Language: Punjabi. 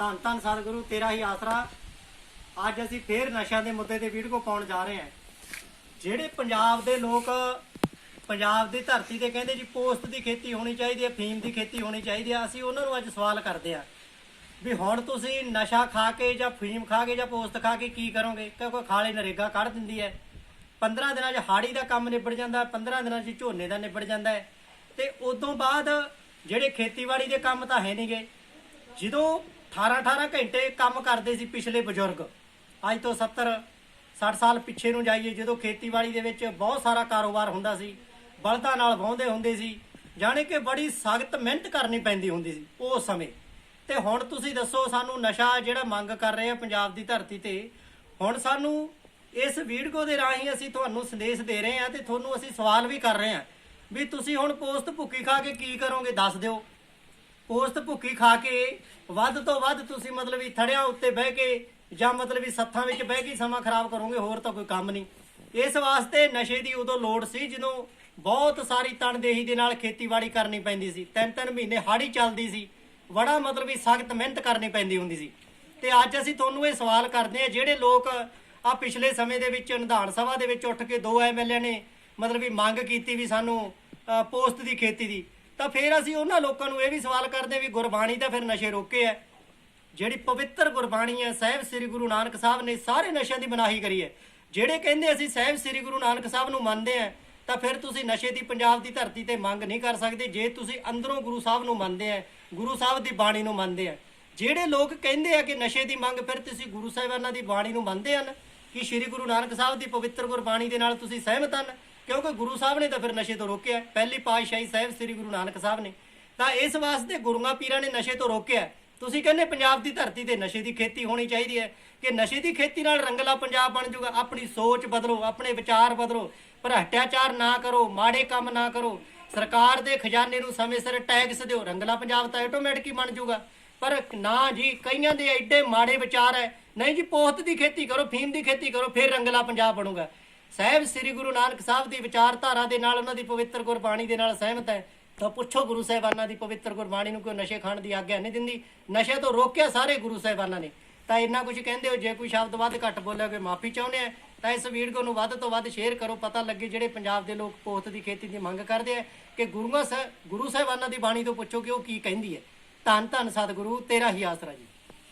ਧੰਨ ਧੰਨ ਸਤਿਗੁਰੂ, ਤੇਰਾ ਹੀ ਆਸਰਾ। ਅੱਜ ਅਸੀਂ ਫੇਰ ਨਸ਼ਿਆਂ ਦੇ ਮੁੱਦੇ ਤੇ ਵੀਡੀਓ ਪਾਉਣ ਜਾ ਰਹੇ ਹਾਂ। ਜਿਹੜੇ ਪੰਜਾਬ ਦੇ ਲੋਕ ਪੰਜਾਬ ਦੀ ਧਰਤੀ ਤੇ ਕਹਿੰਦੇ ਜੀ ਪੋਸਤ ਦੀ ਖੇਤੀ ਹੋਣੀ ਚਾਹੀਦੀ ਹੈ, ਫੀਮ ਦੀ ਖੇਤੀ ਹੋਣੀ ਚਾਹੀਦੀ ਹੈ, ਅਸੀਂ ਉਹਨਾਂ ਨੂੰ ਅੱਜ ਸਵਾਲ ਕਰਦੇ ਹਾਂ ਵੀ ਹੁਣ ਤੁਸੀਂ ਨਸ਼ਾ ਖਾ ਕੇ ਜਾਂ ਫੀਮ ਖਾ ਕੇ ਜਾਂ ਪੋਸਤ ਖਾ ਕੇ ਕੀ ਕਰੋਗੇ? ਕਿਉਂਕਿ ਖਾਲੇ ਨਰੇਗਾ ਕੱਢ ਦਿੰਦੀ ਹੈ। 15 ਦਿਨਾਂ 'ਚ ਹਾੜੀ ਦਾ ਕੰਮ ਨਿਬੜ ਜਾਂਦਾ 15 ਦਿਨਾਂ 'ਚ ਝੋਨੇ ਦਾ ਨਿਬੜ ਜਾਂਦਾ ਹੈ। ਤੇ ਉਦੋਂ ਬਾਅਦ ਜਿਹੜੇ ਖੇਤੀਬਾੜੀ ਦੇ ਕੰਮ ਤਾਂ ਹੈ ਨਹੀਂਗੇ ਜਦੋਂ 18 18 ਘੰਟੇ ਕੰਮ ਕਰਦੇ ਸੀ ਪਿਛਲੇ ਬਜ਼ੁਰਗ। ਅੱਜ ਤੋਂ 70 60 ਸਾਲ ਪਿੱਛੇ ਨੂੰ ਜਾਈਏ, ਜਦੋਂ ਖੇਤੀਬਾੜੀ ਦੇ ਵਿੱਚ ਬਹੁਤ ਸਾਰਾ ਕਾਰੋਬਾਰ ਹੁੰਦਾ ਸੀ, ਬਲਦਾਂ ਨਾਲ ਵਾਹੁੰਦੇ ਹੁੰਦੇ ਸੀ, ਜਾਣੇ ਕਿ ਬੜੀ ਸਖਤ ਮਿਹਨਤ ਕਰਨੀ ਪੈਂਦੀ ਹੁੰਦੀ ਸੀ ਉਸ ਸਮੇਂ। ਤੇ ਹੁਣ ਤੁਸੀਂ ਦੱਸੋ, ਸਾਨੂੰ ਨਸ਼ਾ ਜਿਹੜਾ ਮੰਗ ਕਰ ਰਹੇ ਆ ਪੰਜਾਬ ਦੀ ਧਰਤੀ ਤੇ, ਹੁਣ ਸਾਨੂੰ ਇਸ ਵੀਡੀਓ ਦੇ ਰਾਹੀਂ ਅਸੀਂ ਤੁਹਾਨੂੰ ਸੰਦੇਸ਼ ਦੇ ਰਹੇ ਹਾਂ ਤੇ ਤੁਹਾਨੂੰ ਅਸੀਂ ਸਵਾਲ ਵੀ ਕਰ ਰਹੇ ਹਾਂ ਵੀ ਤੁਸੀਂ ਹੁਣ ਪੋਸਟ ਭੁੱਕੀ ਖਾ ਕੇ ਕੀ ਕਰੋਗੇ, ਦੱਸ ਦਿਓ। ਪੋਸਟ ਭੁੱਕੀ ਖਾ ਕੇ ਵੱਧ ਤੋਂ ਵੱਧ ਤੁਸੀਂ ਮਤਲਬ ਵੀ ਥੜਿਆਂ ਉੱਤੇ ਬਹਿ ਕੇ ਜਾਂ ਮਤਲਬ ਵੀ ਸੱਥਾਂ ਵਿੱਚ ਬਹਿ ਕੇ ਸਮਾਂ ਖਰਾਬ ਕਰੋਗੇ, ਹੋਰ ਤਾਂ ਕੋਈ ਕੰਮ ਨਹੀਂ। ਇਸ ਵਾਸਤੇ ਨਸ਼ੇ ਦੀ ਉਦੋਂ ਲੋੜ ਸੀ ਜਦੋਂ ਬਹੁਤ ਸਾਰੀ ਤਣਦੇਹੀ ਦੇ ਨਾਲ ਖੇਤੀਬਾੜੀ ਕਰਨੀ ਪੈਂਦੀ ਸੀ। ਤਿੰਨ ਤਿੰਨ ਮਹੀਨੇ ਹਾੜੀ ਚੱਲਦੀ ਸੀ। ਬੜਾ ਮਤਲਬ ਵੀ ਸਖਤ ਮਿਹਨਤ ਕਰਨੀ ਪੈਂਦੀ ਹੁੰਦੀ ਸੀ। ਤੇ ਅੱਜ ਅਸੀਂ ਤੁਹਾਨੂੰ ਇਹ ਸਵਾਲ ਕਰਦੇ ਹਾਂ, ਜਿਹੜੇ ਲੋਕ ਆ ਪਿਛਲੇ ਸਮੇਂ ਦੇ ਵਿੱਚ ਨਿਧਾਨ ਸਭਾ ਦੇ ਵਿੱਚ ਉੱਠ ਕੇ ਦੋ ਐਮਐਲਏ ਨੇ ਮਤਲਬ ਵੀ ਮੰਗ ਕੀਤੀ ਵੀ ਸਾਨੂੰ ਪੋਸਟ ਦੀ ਖੇਤੀ ਦੀ। ਤਾਂ ਫਿਰ ਅਸੀਂ ਉਹਨਾਂ ਲੋਕਾਂ ਨੂੰ ਇਹ ਵੀ ਸਵਾਲ ਕਰਦੇ ਵੀ ਗੁਰਬਾਣੀ ਤਾਂ ਫਿਰ ਨਸ਼ੇ ਰੋਕੇ ਹੈ। ਜਿਹੜੀ ਪਵਿੱਤਰ ਗੁਰਬਾਣੀ ਹੈ, ਸਾਹਿਬ ਸ੍ਰੀ ਗੁਰੂ ਨਾਨਕ ਸਾਹਿਬ ਨੇ ਸਾਰੇ ਨਸ਼ਿਆਂ ਦੀ ਮਨਾਹੀ ਕਰੀ ਹੈ। ਜਿਹੜੇ ਕਹਿੰਦੇ ਅਸੀਂ ਸਾਹਿਬ ਸ੍ਰੀ ਗੁਰੂ ਨਾਨਕ ਸਾਹਿਬ ਨੂੰ ਮੰਨਦੇ ਆ ਤਾਂ ਫਿਰ ਤੁਸੀਂ ਨਸ਼ੇ ਦੀ, ਪੰਜਾਬ ਦੀ ਧਰਤੀ ਤੇ ਮੰਗ ਨਹੀਂ ਕਰ ਸਕਦੇ। ਜੇ ਤੁਸੀਂ ਅੰਦਰੋਂ ਗੁਰੂ ਸਾਹਿਬ ਨੂੰ ਮੰਨਦੇ ਆ ਗੁਰੂ ਸਾਹਿਬ ਦੀ ਬਾਣੀ ਨੂੰ ਮੰਨਦੇ ਆ ਜਿਹੜੇ ਲੋਕ ਕਹਿੰਦੇ ਆ ਕਿ ਨਸ਼ੇ ਦੀ ਮੰਗ, ਫਿਰ ਤੁਸੀਂ ਗੁਰੂ ਸਾਹਿਬਾਨਾਂ ਦੀ ਬਾਣੀ ਨੂੰ ਮੰਨਦੇ ਹਨ ਕਿ ਸ੍ਰੀ ਗੁਰੂ ਨਾਨਕ ਸਾਹਿਬ ਦੀ ਪਵਿੱਤਰ ਗੁਰਬਾਣੀ ਦੇ ਨਾਲ ਤੁਸੀਂ ਸਹਿਮਤ ਹਨ। ਕਿਉਂਕਿ ਗੁਰੂ ਸਾਹਿਬ ਨੇ ਤਾਂ ਫਿਰ ਨਸ਼ੇ ਤੋਂ ਰੋਕਿਆ। ਪਹਿਲੀ ਪਾਤਸ਼ਾਹੀ ਸਾਹਿਬ ਸ੍ਰੀ ਗੁਰੂ ਨਾਨਕ ਸਾਹਿਬ ਨੇ। ਤਾਂ ਇਸ ਵਾਸਤੇ ਗੁਰੂਆਂ ਪੀਰਾਂ ਨੇ ਨਸ਼ੇ ਤੋਂ ਰੋਕਿਆ। ਤੁਸੀਂ ਕਹਿੰਦੇ ਪੰਜਾਬ ਦੀ ਧਰਤੀ ਤੇ ਨਸ਼ੇ ਦੀ ਖੇਤੀ ਹੋਣੀ ਚਾਹੀਦੀ ਹੈ। ਕਿ ਨਸ਼ੇ ਦੀ ਖੇਤੀ ਨਾਲ ਰੰਗਲਾ ਪੰਜਾਬ ਬਣ ਜਾਊਗਾ। ਆਪਣੀ ਸੋਚ ਬਦਲੋ, ਆਪਣੇ ਵਿਚਾਰ ਬਦਲੋ। ਭ੍ਰਸ਼ਟਾਚਾਰ ਨਾ ਕਰੋ, ਮਾੜੇ ਕੰਮ ਨਾ ਕਰੋ। ਸਰਕਾਰ ਦੇ ਖਜ਼ਾਨੇ ਨੂੰ ਸਮੇਂ ਸਿਰ ਟੈਕਸ ਦਿਓ। ਰੰਗਲਾ ਪੰਜਾਬ ਤਾਂ ਆਟੋਮੈਟਿਕ ਹੀ ਬਣ ਜਾਊਗਾ। ਪਰ ਨਾ ਜੀ, ਕਈਆਂ ਦੇ ਐਡੇ ਮਾੜੇ ਵਿਚਾਰ ਹੈ। ਨਹੀਂ ਜੀ ਪੋਸਤ ਦੀ ਖੇਤੀ ਕਰੋ, ਫੀਮ ਦੀ ਖੇਤੀ ਕਰੋ, ਫਿਰ ਰੰਗਲਾ ਪੰਜਾਬ ਬਣੂਗਾ। ਸਾਹਿਬ ਸ੍ਰੀ ਗੁਰੂ ਨਾਨਕ ਸਾਹਿਬ ਦੀ ਵਿਚਾਰਧਾਰਾ ਦੇ ਨਾਲ ਉਹਨਾਂ ਦੀ ਪਵਿੱਤਰ ਗੁਰਬਾਣੀ ਦੇ ਨਾਲ ਸਹਿਮਤ ਹੈ। ਤਾਂ ਪੁੱਛੋ ਗੁਰੂ ਸਾਹਿਬਾਨਾਂ ਦੀ ਪਵਿੱਤਰ ਗੁਰਬਾਣੀ ਨੂੰ ਕੋਈ ਨਸ਼ੇ ਖਾਣ ਦੀ ਆਗਿਆ ਨਹੀਂ ਦਿੰਦੀ? ਨਸ਼ੇ ਤੋਂ ਰੋਕਿਆ ਸਾਰੇ ਗੁਰੂ ਸਾਹਿਬਾਨਾਂ ਨੇ। ਤਾਂ ਇੰਨਾ ਕੁਝ ਕਹਿੰਦੇ ਹੋ, ਜੇ ਕੋਈ ਸ਼ਬਦ ਵੱਧ ਘੱਟ ਬੋਲਿਆ ਕੋਈ ਮਾਫੀ ਚਾਹੁੰਦੇ ਆ, ਤਾਂ ਇਸ ਵੀਡੀਓ ਨੂੰ ਵੱਧ ਤੋਂ ਵੱਧ ਸ਼ੇਅਰ ਕਰੋ। ਪਤਾ ਲੱਗੇ ਜਿਹੜੇ ਪੰਜਾਬ ਦੇ ਲੋਕ ਪੋਸਤ ਦੀ ਖੇਤੀ ਦੀ ਮੰਗ ਕਰਦੇ ਆ ਕਿ ਗੁਰੂਆਂ ਸਾਹਿਬ ਗੁਰੂ ਸਾਹਿਬਾਨਾਂ ਦੀ ਬਾਣੀ ਤੋਂ ਪੁੱਛੋ ਕਿ ਉਹ ਕੀ ਕਹਿੰਦੀ ਹੈ। ਧੰਨ ਧੰਨ ਸਤਿਗੁਰੂ, ਤੇਰਾ ਹੀ ਆਸਰਾ ਜੀ।